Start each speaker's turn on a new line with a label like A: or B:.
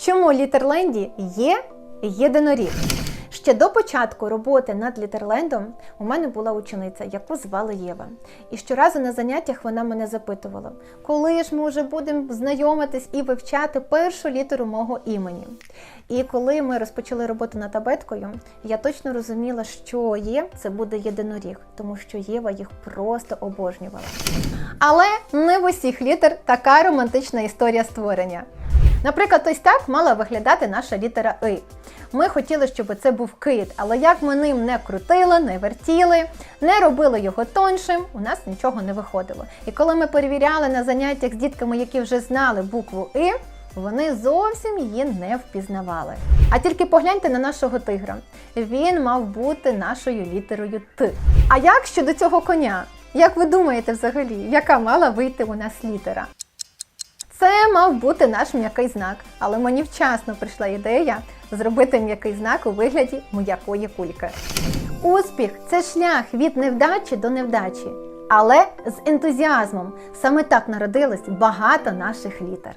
A: Чому Літерленді є єдиноріг? Ще до початку роботи над Літерлендом у мене була учениця, яку звали Єва. І щоразу на заняттях вона мене запитувала, коли ж ми вже будемо знайомитись і вивчати першу літеру мого імені. І коли ми розпочали роботу над абеткою, я точно розуміла, що є це буде єдиноріг, тому що Єва їх просто обожнювала. Але не в усіх літер така романтична історія створення. Наприклад, ось так мала виглядати наша літера И. Ми хотіли, щоб це був кит, але як ми ним не крутили, не вертіли, не робили його тоншим, у нас нічого не виходило. І коли ми перевіряли на заняттях з дітками, які вже знали букву И, вони зовсім її не впізнавали. А тільки погляньте на нашого тигра. Він мав бути нашою літерою Т. А як щодо цього коня? Як ви думаєте взагалі, яка мала вийти у нас літера? Це мав бути наш м'який знак, але мені вчасно прийшла ідея зробити м'який знак у вигляді м'якої кульки. Успіх це шлях від невдачі до невдачі, але з ентузіазмом. Саме так народилось багато наших літер.